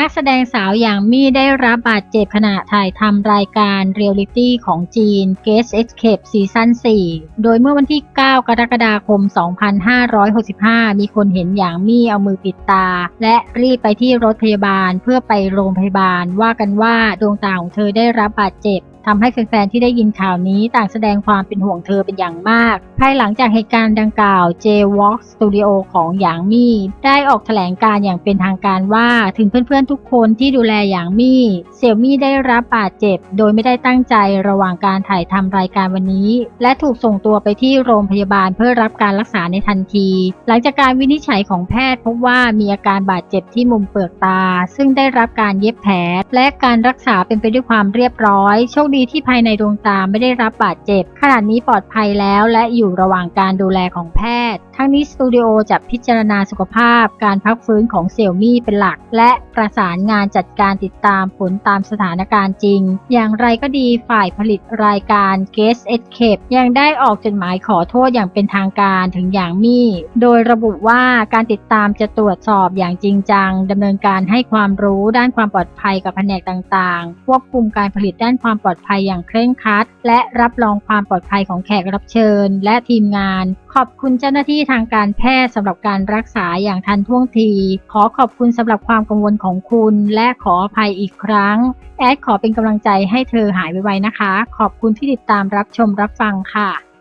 นักแสดงสาวอย่างมี่ได้รับบาดเจ็บขณะถ่ายทำรายการเรียลลิตี้ของจีน Guest Escape ซีซั่น4 โดยเมื่อวันที่ 9 กรกฎาคม 2565 มีคนเห็นอย่างมี่เอามือปิดตา และรีบไปที่รถพยาบาลเพื่อไปโรงพยาบาลว่ากันว่าดวงตาของเธอได้รับบาดเจ็บ ทำให้แฟนๆ ที่ได้ยินข่าวนี้ต่างแสดงความเป็นห่วงเธอเป็นอย่างมาก ภายหลังจากเหตุการณ์ดังกล่าว J-Walk Studio ของหยางมี่ ได้ออกแถลงการอย่างเป็นทางการว่าถึงเพื่อนๆ ทุกคนที่ดูแลหยางมี่เสี่ยวมี่ได้รับบาดเจ็บ โดยไม่ได้ตั้งใจระหว่างการถ่ายทำรายการวันนี้ และถูกส่งตัวไปที่โรงพยาบาลเพื่อรับการรักษาในทันที หลังจากการวินิจฉัยของแพทย์พบว่ามีอาการบาดเจ็บที่มุมเปลือกตา ซึ่งได้รับการเย็บแผลและการรักษาเป็นไปด้วยความเรียบร้อยโชคดีที่ภายในดวงตาไม่ได้รับบาดเจ็บ ขณะนี้ปลอดภัยแล้วและอยู่ระหว่างการดูแลของแพทย์ ทั้งนี้สตูดิโอจะพิจารณาสุขภาพ การพักฟื้นของเสี่ยมี่เป็นหลัก และประสานงานจัดการติดตามผลตามสถานการณ์จริง อย่างไรก็ดีฝ่ายผลิตรายการ Guest Escape ยังได้ออกจดหมายขอโทษอย่างเป็นทางการถึงอย่างมี่ โดยระบุว่าการติดตามจะตรวจสอบอย่างจริงจังดำเนินการให้ความรู้ด้านความปลอดภัยกับแผนกต่างๆ ควบคุมการผลิตด้านความปลอดภัยอย่างเคร่งครัด และรับรองความปลอดภัยของแขกรับเชิญ และทีมงาน ขอบคุณเจ้าหน้าที่ทางการแพทย์สำหรับการรักษาอย่างทันท่วงที ขอขอบคุณสำหรับความกังวลของคุณ และขออภัยอีกครั้ง แอดขอเป็นกำลังใจให้เธอหายไวๆนะคะ ขอบคุณที่ติดตามรับชมรับฟังค่ะ